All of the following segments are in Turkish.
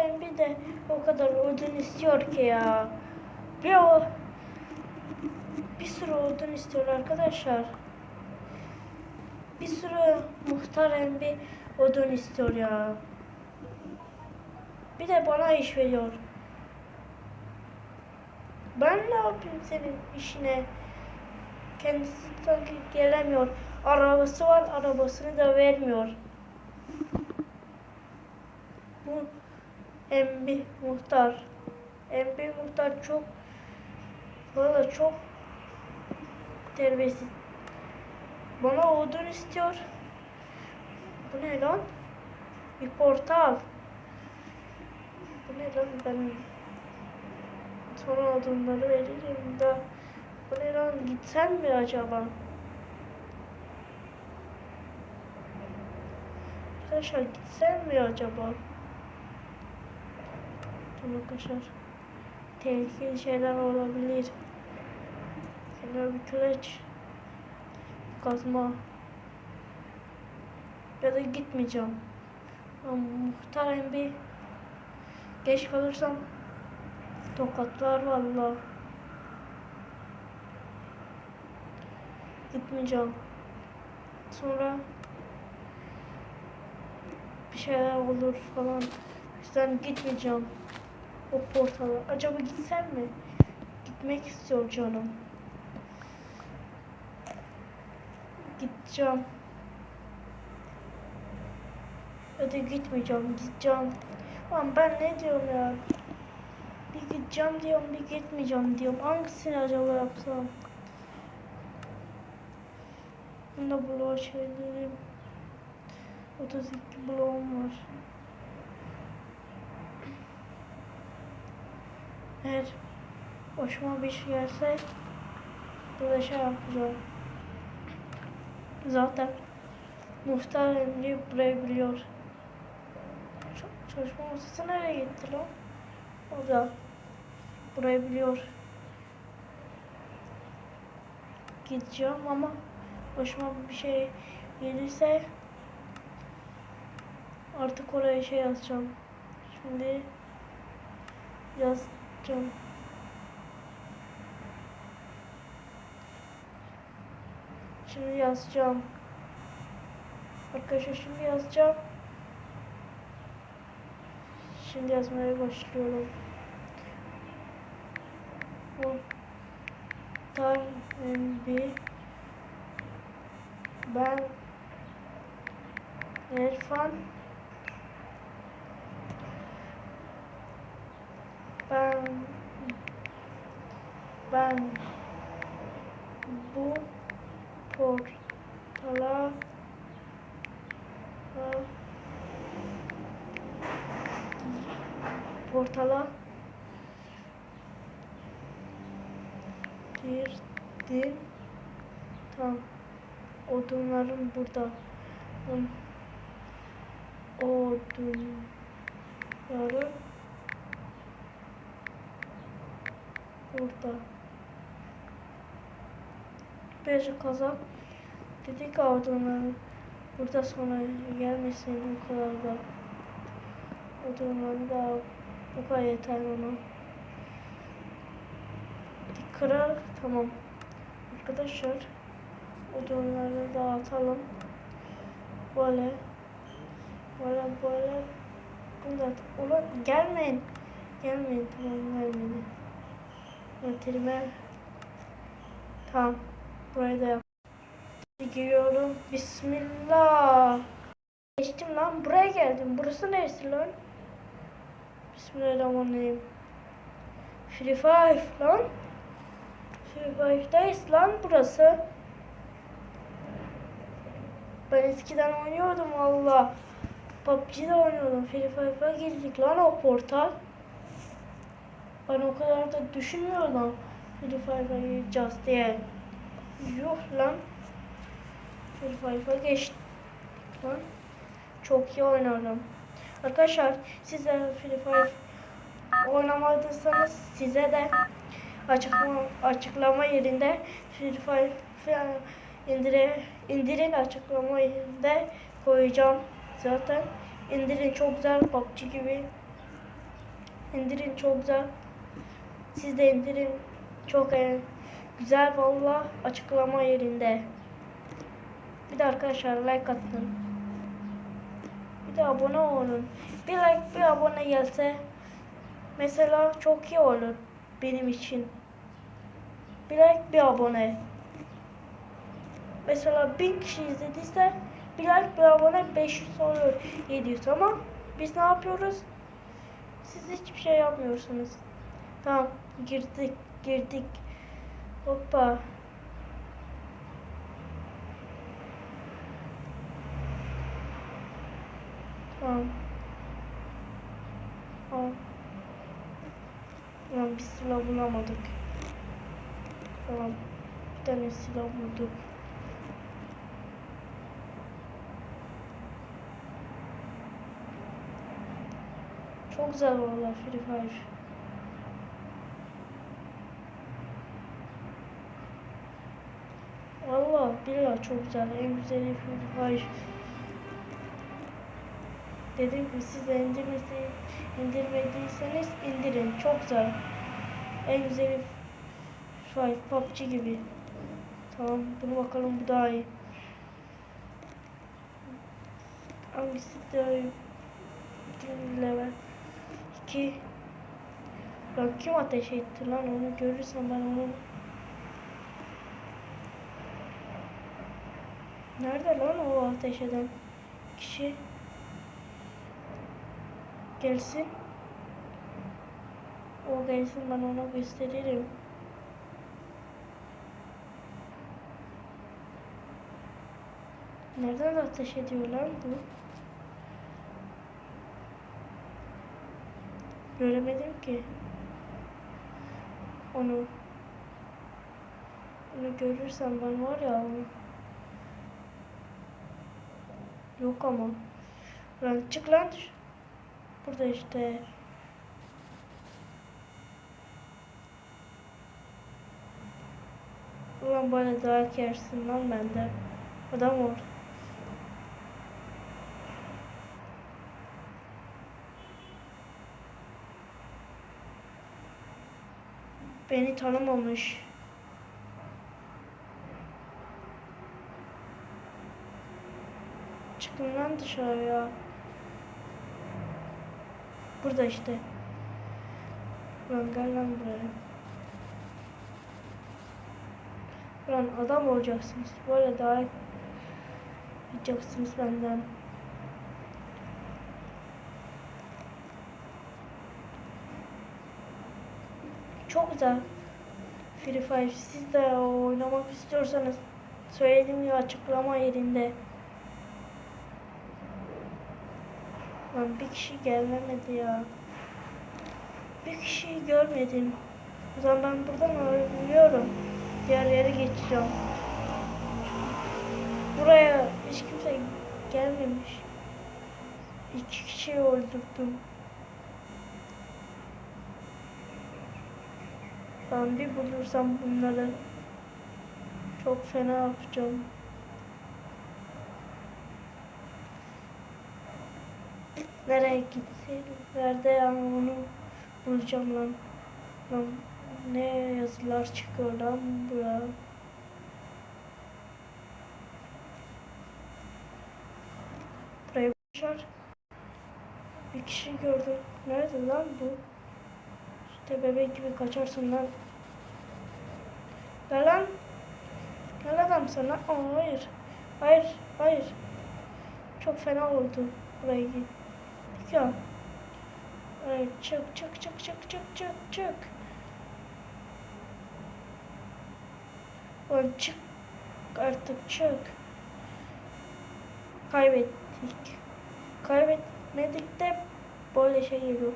Embi de o kadar odun istiyor ki ya. Bir o bir sürü odun istiyor arkadaşlar. Bir sürü muhtar Embi odun istiyor ya. Bir de bana iş veriyor. Ben ne yapayım senin işine? Kendisi sanki gelemiyor. Arabası var, arabasını da vermiyor. Bu Embi muhtar. Embi muhtar çok valla çok terbiyesiz. Bana odun istiyor. Bu ne lan? Bir portal. Bu ne lan ben sonra odunları veririm da bu ne lan gitsem mi acaba? Arkadaşlar gitsem mi acaba? Dur arkadaşlar. Tehlikeli şeyler olabilir. Şöyle bir kılıç. Kazma. Ya da gitmeyeceğim. Ama muhtarım bir geç kalırsam tokatlar valla. Gitmeyeceğim. Sonra bir şeyler olur falan. O yüzden gitmeyeceğim. O portala. Acaba gitsem mi? Gitmek istiyorum canım. Gideceğim. Ya da gitmeyeceğim. Gideceğim. Lan ben ne diyorum ya? Bir gideceğim diyorum, bir gitmeyeceğim diyorum. Hangisini acaba yapsam? Bunda bloğa çevireyim. 32 bloğum var. Eğer hoşuma bir şey gelse burada şey yapacağım. Zaten muhtar emri burayı biliyor. Çalışma masası nereye gitti lan? O da burayı biliyor. Gideceğim ama başıma bir şey gelirse artık oraya şey yazacağım. Şimdi yazacağım. Şimdi yazacağım. Arkadaşlar şimdi yazacağım. Şimdi yazmaya başlıyorum. Bu tar bir ben İrfan ben ben bu portala portala girdim. Tam odunlarım burada. Odunlarım burada. Bir kazak dedik odunları burada sonra gelmesin o kadar da odunları da bu kadar yeter. Bir kırar tamam. Arkadaşlar odunları dağıtalım. Böyle böyle böyle bunu da ulan gelmeyin. Gelmeyin tamam gelmeyin. Yönetime tamam. Burayı da yap. Giriyorum. Bismillah. Geçtim lan. Buraya geldim. Burası neresi lan? Bismillahirrahmanirrahim. Free Five lan. Free Five'dayız lan burası. Ben eskiden oynuyordum valla. PUBG'de oynuyordum. Free Five'a girdik lan o portal. Ben o kadar da düşünmüyordum. Free Five'a gireceğiz diye. Yuh lan. Free Five'a geçtik lan. Çok iyi oynarım. Arkadaşlar siz de Free Fire oynamadıysanız size de açıklama, açıklama yerinde Free Fire indire, indirin açıklama yerinde koyacağım zaten. indirin çok güzel PUBG gibi indirin çok güzel. Siz de indirin. Çok e, güzel valla açıklama yerinde. Bir de arkadaşlar like atın. Bir de abone olun. Bir like bir abone gelse mesela çok iyi olur benim için. Bir like bir abone. Mesela 1000 kişi izlediyse bir like bir abone 500 oluyor 700 ama biz ne yapıyoruz? Siz hiçbir şey yapmıyorsunuz. Tamam girdik girdik. Hoppa. Tamam. Tamam. Bir silah bulamadık. Tamam. Bir tane silah bulduk. Çok güzel valla Free Fire. Valla billahi çok güzel. En güzeli Free Fire. Dedim ki siz de indirmediyseniz indirin. Çok güzel. En güzeli Fire PUBG gibi. Tamam dur bakalım bu daha iyi. Hangisi daha iyi? İkinci level. 2 Lan kim ateş etti lan onu görürsem ben onu Nerede lan o ateş eden kişi? Gelsin. O gelsin ben ona gösteririm. Nereden ateş ediyor lan bu? Göremedim ki. Onu. Onu görürsem ben var ya onu. Yok ama. Lan çık lan. Burada işte. Ulan bana dayak yersin lan bende. Adam ol. Beni tanımamış. Çıkın lan dışarıya. Burada işte. Lan gel lan buraya. Lan adam olacaksınız. Böyle daha yapacaksınız benden. Çok güzel. Free Fire. Siz de oynamak istiyorsanız söylediğim gibi açıklama yerinde. Lan bir kişi gelmedi ya. Bir kişiyi görmedim. O zaman ben buradan ayrılıyorum. Diğer yere geçeceğim. Buraya hiç kimse gelmemiş. İki kişiyi öldürdüm. Ben bir bulursam bunları çok fena yapacağım. Nereye gitsin? Nerede ya onu bulacağım lan. Lan ne yazılar çıkıyor lan buraya. Buraya koşar. Bir kişi gördüm. Nerede lan bu? İşte bebek gibi kaçarsın lan. Gel lan. Gel adam sana. Aa, hayır. Hayır. Hayır. Çok fena oldu. Buraya git. Ya. Ay, çık çık çık çık çık çık çık. Lan çık artık çık. Kaybettik. Kaybetmedik de böyle şey geliyor.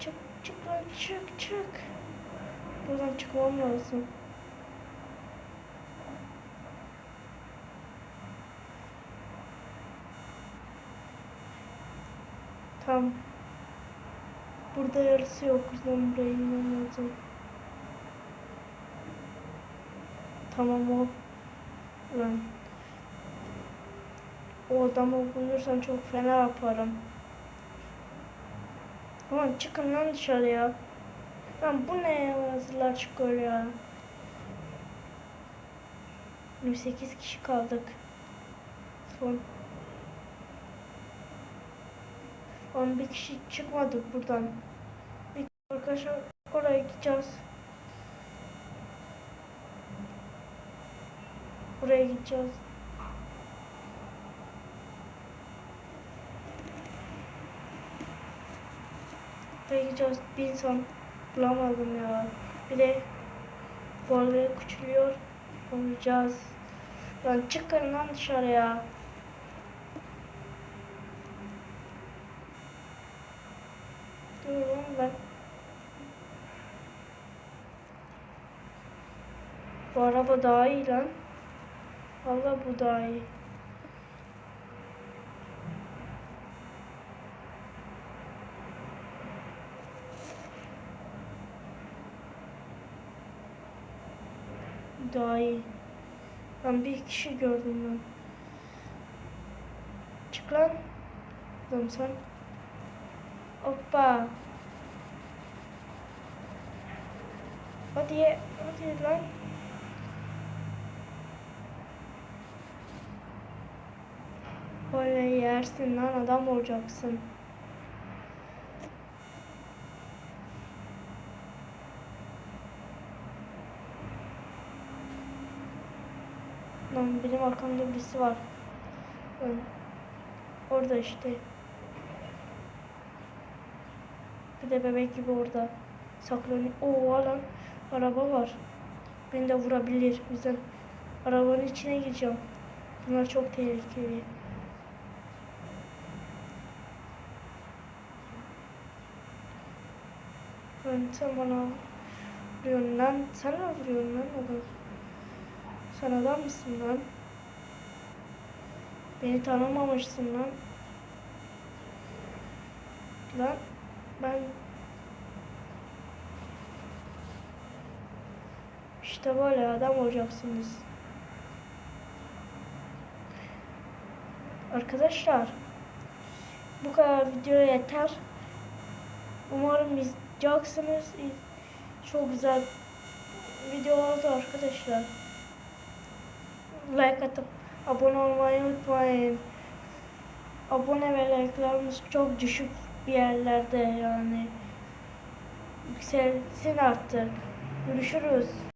Çık çık lan çık çık. Buradan çıkmam lazım. Tam burada yarısı yok. O yüzden buraya inmem lazım. Tamam o. Lan. O adamı bulursam çok fena yaparım. Aman çıkın lan dışarıya. Lan bu ne yazılar çıkıyor ya. 28 kişi kaldık. Son. Son bir kişi çıkmadık buradan. Bir arkadaşlar oraya gideceğiz. Buraya gideceğiz. Buraya gideceğiz. Bir insan bulamadım ya. Bir de bu arada küçülüyor. Olacağız. Lan çıkın lan dışarıya. Dur lan ben. Bu araba daha iyi lan. Valla bu daha iyi. Daha iyi. Ben bir kişi gördüm ben. Çık lan. Lan sen. Hoppa. Hadi hadi lan. Böyle yersin lan adam olacaksın. Lan benim arkamda birisi var. Orada işte. Bir de bebek gibi orada saklanıyor. Oo lan araba var. Beni de vurabilir. O yüzden arabanın içine gireceğim. Bunlar çok tehlikeli. Lan sen bana vuruyorsun lan. Sen mi vuruyorsun lan adam? Sen adam mısın lan? Beni tanımamışsın lan. Lan ben işte böyle adam olacaksınız. Arkadaşlar bu kadar video yeter. Umarım izleyeceksiniz. Çok güzel video oldu arkadaşlar. Like atıp abone olmayı unutmayın. Abone ve like'larımız çok düşük bir yerlerde yani. Yükselsin artık. Görüşürüz.